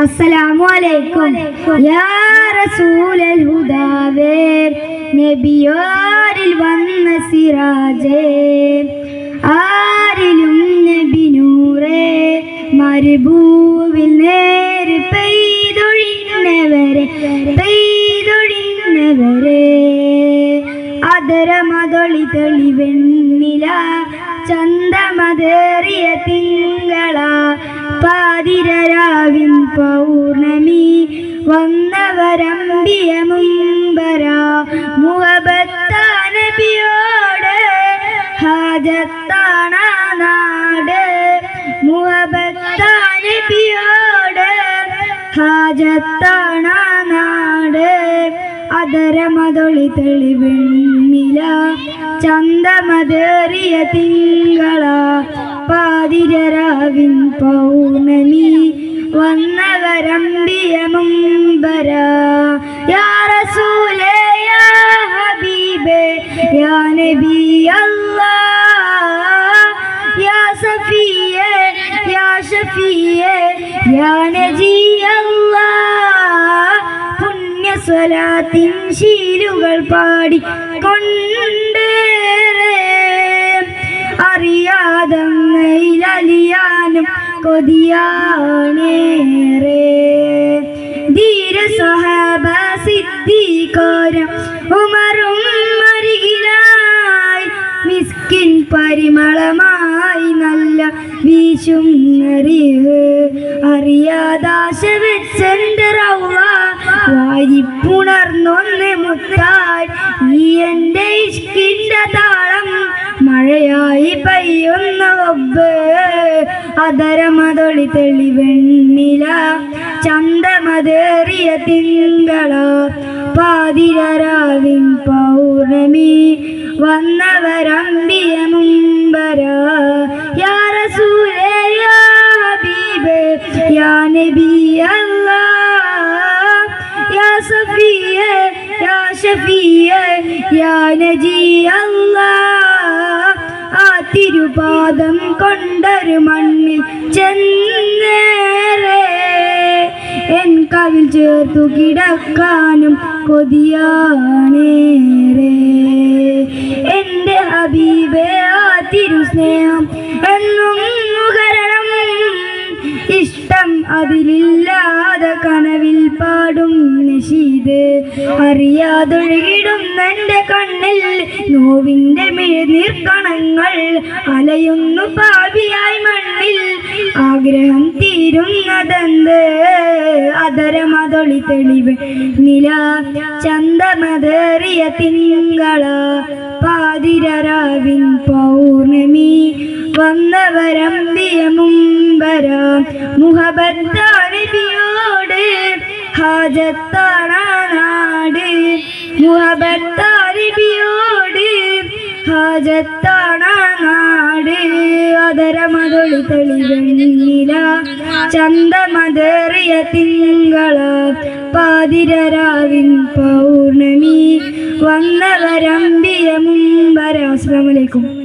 അസ്സലാമു അലൈക്കും. യാ റസൂലൽ ഹുദാവേ നബിയോരിൽ വന്ന സിറാജേ ആരിലും നബി നൂറേ മരുഭൂവിൽ നേര് പെയ്തൊഴിഞ്ഞവരെ പെയ്തൊഴിഞ്ഞവരെ അതരമതൊളി തെളിവെണ്ണില ചന്തമതേറിയ തിങ്കള പൗർണമി വന്നവരമ്പിയ മുമ്പര മുഹബത്താനബിയോട് ഹാജത്താണ നാട്. മുഹബത്താനബിയോട് ഹാജത്താണ നാട്. അതരമതൊളി തെളിവെണ്ണില ചന്തമതേറിയ തിങ്കള പാതിരരാവിൻ പൗർണമി വന്നവരമ്പിയ മുമ്പര. യാ റസൂലേ യാ യാ യാ സഫിയേ യാ ഷഫിയേ യാ നജീ അല്ലാഹ് സ്വലാത്തിൻ ശീലുകൾ പാടി കൊണ്ടേറെ അറിയാതങ്ങയിലലിയാനും കൊതിയാണേറെ. ധീര സ്വഹാബ സിദ്ധിക്കോരം ഉമറും അരികിലായി. മിസ്കിൻ പരിമളമായി നല്ല വീശും അറിവ് അറിയാതാശ വെച്ചെന്റെ റൗള വാരിപ്പുണർന്നൊന്ന് മുത്തായി. ഈ എന്റെ ഇഷ്കിന്റെ താളം മഴയായി പെയ്യുന്ന ഒബ്ബ്. അതരമതൊളി തെളിവെണ്ണില ചന്ദമതേറിയ തിങ്കള പാതിരരാവിൻ പൗർണമി വന്നവരമ്പിയ മുമ്പര. യാ നജി അല്ലാഹ് ആ തിരുപാദം കൊണ്ടൊരു മണ്ണിൽ ചെന്നേറെ. എൻ കവിൽ ചേർത്തു കിടക്കാനും കൊതിയാണേറെ. എന്റെ ഹബീബേ ആ തിരുസ്നേഹം അതിലില്ലാതെ കനവിൽ പാടും നശീത്. അറിയാതൊഴുകിടും എന്റെ കണ്ണിൽ നോവിന്റെ മിഴുനീർക്കണങ്ങൾ അലയുന്നു പാപിയായി മണ്ണിൽ. ആഗ്രഹം തീരുന്നതെന്ത്? അതരമതൊളി തെളിവ്. നില ചന്തമതേറിയ തിങ്കള. പാതിരരാവിൻ പൗർണമി വന്നവരമ്പിയ മുമ്പര മുഹബത്താനബിയോട് ഹാജത്താണ നാട് മുഹബത്താനബിയോട് ഹാജത്താണ നാട് അതരമതൊളി തെളിവെണ്ണില ചന്തമതേറിയ തിങ്കള പാതിരരാവിൻ പൗർണമി വന്നവരമ്പിയ മുമ്പര. അസ്സലാമു അലൈക്കും.